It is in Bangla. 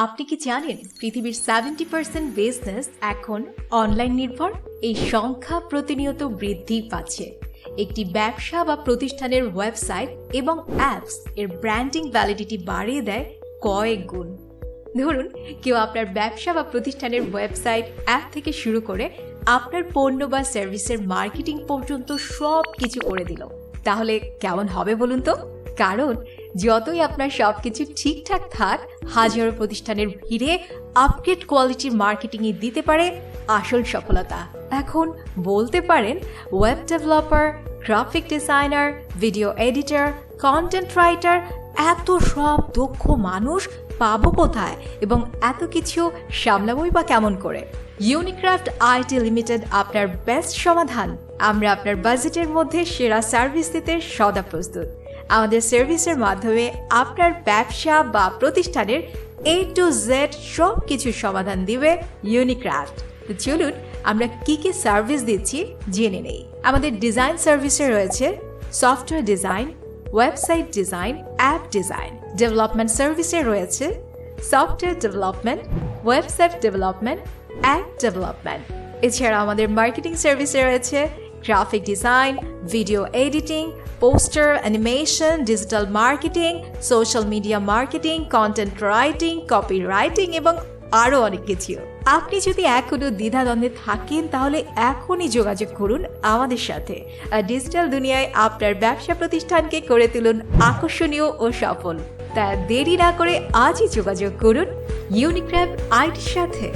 আপনি কি জানেন পৃথিবীর সেভেন্টি পার্সেন্ট বিজনেস এখন অনলাইন নির্ভর? এই সংখ্যা প্রতিনিয়ত বৃদ্ধি পাচ্ছে। একটি ব্যবসা বা প্রতিষ্ঠানের ওয়েবসাইট এবং অ্যাপস এর ব্র্যান্ডিং ভ্যালিডিটি বাড়িয়ে দেয় কয়েক গুণ। ধরুন, কেউ আপনার ব্যবসা বা প্রতিষ্ঠানের ওয়েবসাইট অ্যাপ থেকে শুরু করে আপনার পণ্য বা সার্ভিসের মার্কেটিং পর্যন্ত সব কিছু করে দিল। তাহলে কেমন হবে বলুন তো? কারণ যতই আপনার সব কিছু ঠিকঠাক থাক, হাজারো প্রতিষ্ঠানের ভিড়ে আপগ্রেড কোয়ালিটির মার্কেটিংয়ে দিতে পারে আসল সফলতা। এখন বলতে পারেন web developer graphic designer video editor content writer এত সব দক্ষ মানুষ পাবো কোথায় এবং এত কিছু সামলাবই বা কেমন করে? ইউনিক্রাফট আইটি লিমিটেড আপনার বেস্ট সমাধান। আমরা আপনার বাজেটের মধ্যে সেরা সার্ভিস দিতে সদা প্রস্তুত। আমাদের সার্ভিসের মাধ্যমে আপনার ব্যবসা বা প্রতিষ্ঠানের এ টু জেড সব কিছুর সমাধান দিবে ইউনিক্রাফট চলুন, আমরা কি কি সার্ভিস দিচ্ছি জেনে নেই। আমাদের ডিজাইন সার্ভিসে রয়েছে software design website design app design development সার্ভিসে রয়েছে software development website development app development এছাড়া আমাদের মার্কেটিং সার্ভিসে রয়েছে design video editing poster animation digital marketing social media marketing content writing copy writing এবং আরও অনেক কিছু। আপনি যদি এখনও দ্বিধাদ্বন্দ্বে থাকেন, তাহলে এখনই যোগাযোগ করুন আমাদের সাথে। আর ডিজিটাল দুনিয়ায় আপনার ব্যবসা প্রতিষ্ঠানকে করে তুলুন আকর্ষণীয় ও সফল। তা দেরি না করে আজই যোগাযোগ করুন ইউনিক্র্যাব আইটির সাথে।